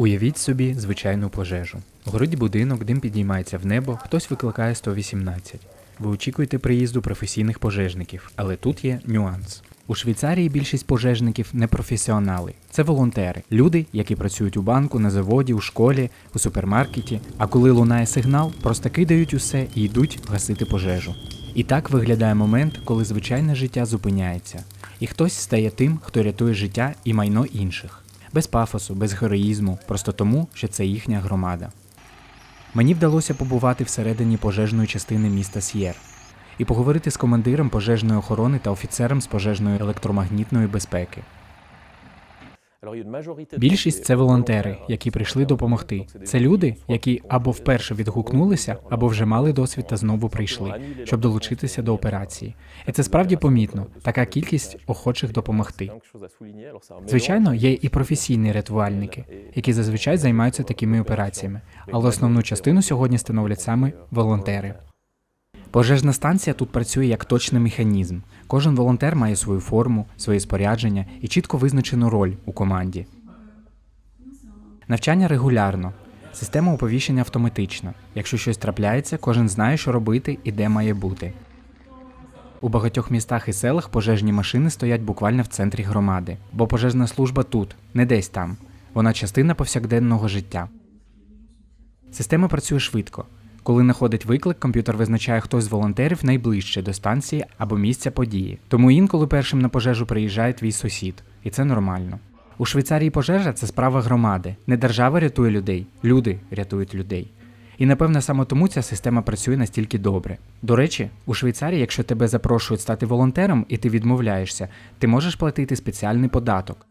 Уявіть собі звичайну пожежу. Горить будинок, дим підіймається в небо, хтось викликає 118. Ви очікуєте приїзду професійних пожежників, але тут є нюанс. У Швейцарії більшість пожежників не професіонали. Це волонтери, люди, які працюють у банку, на заводі, у школі, у супермаркеті. А коли лунає сигнал, просто кидають усе і йдуть гасити пожежу. І так виглядає момент, коли звичайне життя зупиняється, і хтось стає тим, хто рятує життя і майно інших. Без пафосу, без героїзму, просто тому, що це їхня громада. Мені вдалося побувати всередині пожежної частини міста С'єр і поговорити з командиром пожежної охорони та офіцером з пожежної електромагнітної безпеки. Більшість це волонтери, які прийшли допомогти. Це люди, які або вперше відгукнулися, або вже мали досвід та знову прийшли, щоб долучитися до операції. І це справді помітно. Така кількість охочих допомогти. Звичайно, є і професійні рятувальники, які зазвичай займаються такими операціями, але основну частину сьогодні становлять саме волонтери. Пожежна станція тут працює як точний механізм. Кожен волонтер має свою форму, своє спорядження і чітко визначену роль у команді. Навчання регулярно. Система оповіщення автоматична. Якщо щось трапляється, кожен знає, що робити і де має бути. У багатьох містах і селах пожежні машини стоять буквально в центрі громади, бо пожежна служба тут, не десь там. Вона частина повсякденного життя. Система працює швидко. Коли находить виклик, комп'ютер визначає, хто з волонтерів найближче до станції або місця події. Тому інколи першим на пожежу приїжджає твій сусід, і це нормально. У Швейцарії пожежа це справа громади. Не держава рятує людей, люди рятують людей. І напевно саме тому ця система працює настільки добре. До речі, у Швейцарії, якщо тебе запрошують стати волонтером і ти відмовляєшся, ти можеш платити спеціальний податок.